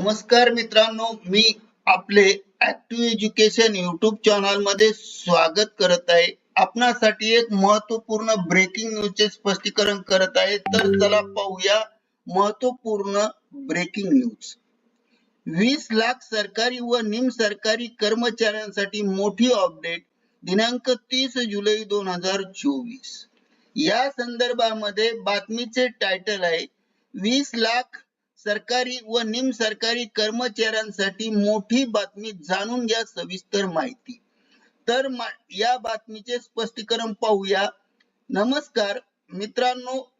नमस्कार मित्रांनो मी आपले ऍक्टिव्ह एज्युकेशन युट्यूब चॅनलमध्ये स्वागत करत आहे. आपणासाठी एक महत्त्वपूर्ण ब्रेकिंग न्यूजचे स्पष्टीकरण करत आहे. तर चला पाहूया महत्त्वपूर्ण ब्रेकिंग न्यूज वीस लाख सरकारी व निम सरकारी कर्मचाऱ्यांसाठी मोठी अपडेट दिनांक तीस जुलै दोन हजार चोवीस. या संदर्भामध्ये बातमीचे टायटल आहे वीस लाख सरकारी व निम सरकारी कर्मचाऱ्यांसाठी मोठी बातमी जाणून घ्या सविस्तर माहिती. तर मा- या बातमीचे स्पष्टीकरण पाहूया. नमस्कार मित्रांनो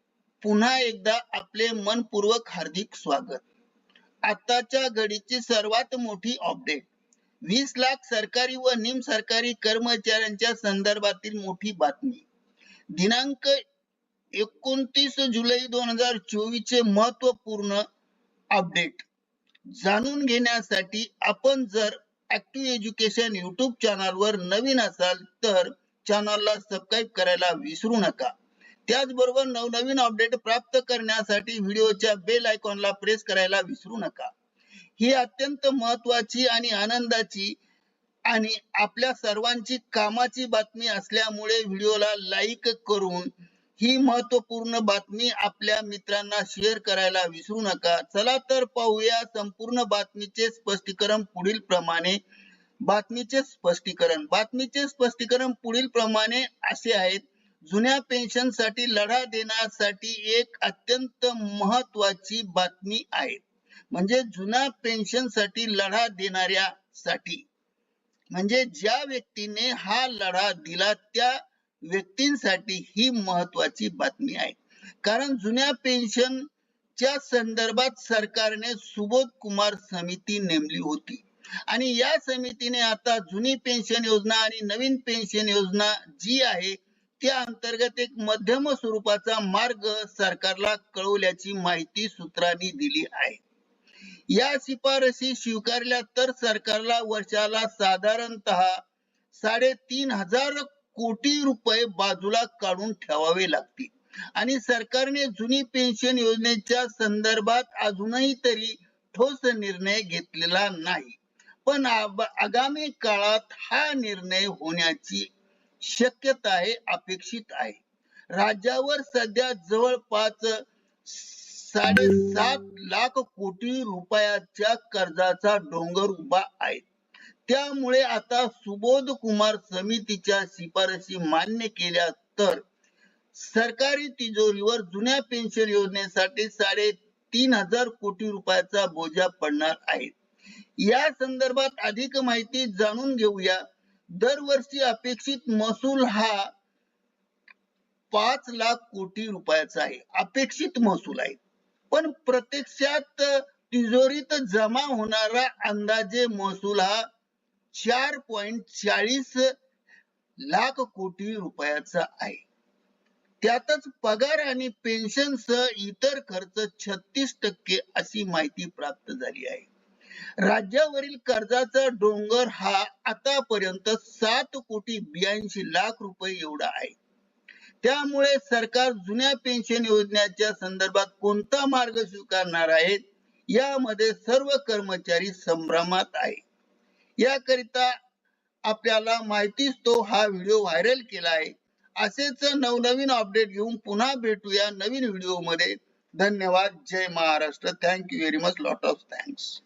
पुन्हा एकदा आपले मनपूर्वक हार्दिक स्वागत. आताच्या घडीची सर्वात मोठी अपडेट. वीस लाख सरकारी व निम सरकारी कर्मचाऱ्यांच्या संदर्भातील मोठी बातमी. दिनांक एकोणतीस जुलै दोन हजार चोवीस चे महत्त्वपूर्ण अपडेट जाणून घेण्यासाठी आपण जर ऍक्टिव्ह एज्युकेशन युट्यूब चॅनल वर नवीन असाल तर चॅनलला सबस्क्राईब करायला विसरू नका. त्याचबरोबर नवनवीन अपडेट प्राप्त करण्यासाठी व्हिडिओच्या बेल आयकॉनला प्रेस करायला विसरू नका. ही अत्यंत महत्वाची आणि आनंदाची आणि आपल्या सर्वांची कामाची बातमी असल्यामुळे व्हिडिओला लाईक करून ही महत्त्वपूर्ण बातमी आपल्या मित्रांना शेअर करायला विसरू नका. चला तर पाहूया संपूर्ण बातमीचे स्पष्टीकरण पुढील प्रमाणे. बातमीचे स्पष्टीकरण. बातमीचे स्पष्टीकरण पुढील प्रमाणे असे आहेत जुन्या पेन्शनसाठी लढा देण्यासाठी एक अत्यंत महत्वाची बातमी आहे. म्हणजे जुन्या पेन्शनसाठी लढा देणाऱ्या साठी म्हणजे ज्या व्यक्तीने हा लढा दिला त्या व्यक्तींसाठी ही महत्वाची बातमी आहे. कारण जुन्या पेन्शनच्या संदर्भात सरकारने सुबोध कुमार समिती नेमली होती. आणि या समितीने आता जुनी पेन्शन योजना आणि नवीन पेन्शन योजना जी आहे त्या अंतर्गत एक मध्यम स्वरूपाचा मार्ग सरकारला कळवल्याची माहिती सूत्रांनी दिली आहे. या शिफारसी स्वीकारल्या तर सरकारला वर्षाला साधारणतः साडेतीन हजार कोटी रुपये बाजूला काढून ठेवावे लागतील. आणि सरकारने जुनी पेन्शन योजनेच्या संदर्भात अजूनही तरी ठोस निर्णय घेतलेला नाही. पण आगामी काळात हा निर्णय होण्याची शक्यता आहे अपेक्षित आहे. राज्यावर सध्या जवळपास साडेसात लाख कोटी रुपयाच्या कर्जाचा डोंगर उभा आहे. त्यामुळे आता सुबोध कुमार समितीच्या शिफारशी मान्य केल्या तर सरकारी तिजोरीवर जुन्या पेन्शन योजनेसाठी साडे तीन हजार कोटी रुपयाचा बोजा पडणार आहे. या संदर्भात अधिक माहिती जाणून घेऊया. दरवर्षी अपेक्षित महसूल हा पाच लाख कोटी रुपयाचा आहे. अपेक्षित महसूल आहे. पण प्रत्यक्षात तिजोरीत जमा होणारा अंदाजे महसूल हा चार पॉइंट चाळीस लाख कोटी रुपयाचा आहे. त्यातच पगार आणि पेन्शन सह इतर खर्च छत्तीस टक्के अशी माहिती प्राप्त झाली आहे. राज्यावरील कर्जाचा डोंगर हा आतापर्यंत सात कोटी ब्याऐंशी लाख रुपये एवढा आहे. त्यामुळे सरकार जुन्या पेन्शन योजनेच्या संदर्भात कोणता मार्ग स्वीकारणार आहे? यामध्ये सर्व कर्मचारी संभ्रमात आहे याकरिता आपल्याला माहितीच तो हा व्हिडिओ व्हायरल केला आहे असेच नवनवीन अपडेट घेऊन पुन्हा भेटूया नवीन व्हिडिओमध्ये धन्यवाद. जय Maharashtra. Thank you very much lot of thanks